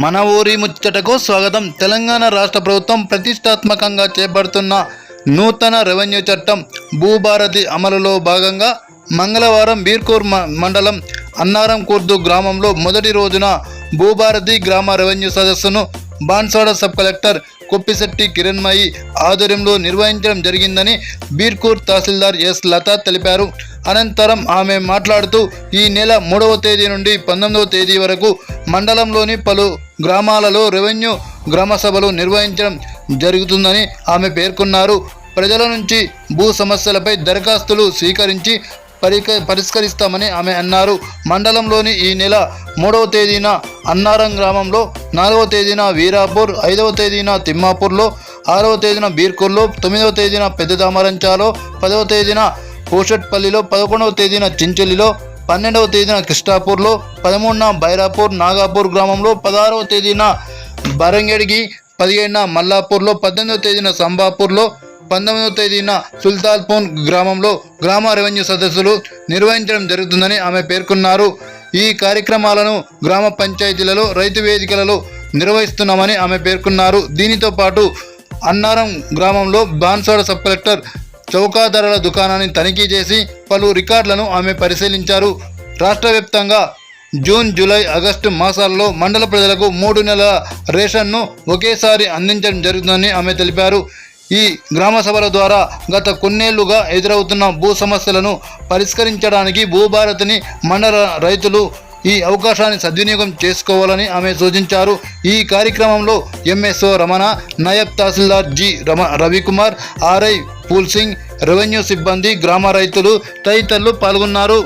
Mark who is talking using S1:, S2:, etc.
S1: మన ఊరి ముచ్చటకు స్వాగతం. తెలంగాణ రాష్ట్ర ప్రభుత్వం ప్రతిష్టాత్మకంగా చేపడుతున్న నూతన రెవెన్యూ చట్టం భూభారతి అమలులో భాగంగా మంగళవారం బీర్కూర్ మ- మండలం అన్నారం కుర్దు గ్రామంలో మొదటి రోజున భూభారతి గ్రామ రెవెన్యూ సదస్సును బాన్సాడ సబ్ కలెక్టర్ కొప్పిశెట్టి కిరణ్మయి ఆధ్వర్యంలో నిర్వహించడం జరిగిందని బీర్కూర్ తహసీల్దార్ ఎస్ లత తెలిపారు. అనంతరం ఆమె మాట్లాడుతూ ఈ నెల మూడవ తేదీ నుండి పంతొమ్మిదవ తేదీ వరకు మండలంలోని పలు గ్రామాలలో రెవెన్యూ గ్రామ సభలు నిర్వహించడం జరుగుతుందని ఆమె పేర్కొన్నారు. ప్రజల నుంచి భూ సమస్యలపై దరఖాస్తులు స్వీకరించి పరిక పరిష్కరిస్తామని ఆమె అన్నారు. మండలంలోని ఈ నెల మూడవ తేదీన అన్నారం గ్రామంలో నాలుగవ తేదీన వీరాపూర్ ఐదవ తేదీన తిమ్మాపూర్లో ఆరవ తేదీన బీర్కూర్లో తొమ్మిదవ తేదీన పెద్ద దామరంచాలో పదవ తేదీన కోషట్పల్లిలో పదకొండవ తేదీన చించలిలో పన్నెండవ తేదీన కిష్టాపూర్లో పదమూడున బైరాపూర్ నాగాపూర్ గ్రామంలో పదహారవ తేదీన బరంగెడిగి పదిహేడున మల్లాపూర్లో పద్దెనిమిదవ తేదీన సంబాపూర్లో పంతొమ్మిదవ తేదీన సుల్తాన్పూర్ గ్రామంలో గ్రామ రెవెన్యూ సదస్సులు నిర్వహించడం జరుగుతుందని ఆమె పేర్కొన్నారు. ఈ కార్యక్రమాలను గ్రామ పంచాయతీలలో రైతు వేదికలలో నిర్వహిస్తున్నామని ఆమె పేర్కొన్నారు. దీనితో పాటు అన్నారం గ్రామంలో బాన్సాడ సబ్ కలెక్టర్ చౌకా ధరల దుకాణాన్ని తనిఖీ చేసి పలు రికార్డులను ఆమె పరిశీలించారు. రాష్ట్ర వ్యాప్తంగా జూన్ జూలై ఆగస్టు మాసాల్లో మండల ప్రజలకు మూడు నెలల రేషన్ను ఒకేసారి అందించడం జరుగుతుందని ఆమె తెలిపారు. ఈ గ్రామ సభల ద్వారా గత కొన్నేళ్ళుగా ఎదురవుతున్న భూ సమస్యలను పరిష్కరించడానికి భూభారతిని మండల రైతులు ఈ అవకాశాన్ని సద్వినియోగం చేసుకోవాలని ఆమె సూచించారు. ఈ కార్యక్రమంలో MSO Ramana naib tahsildar G Rama Ravikumar RI Pool Singh revenue సిబ్బంది గ్రామ రైతులు తదితరులు పాల్గొన్నారు.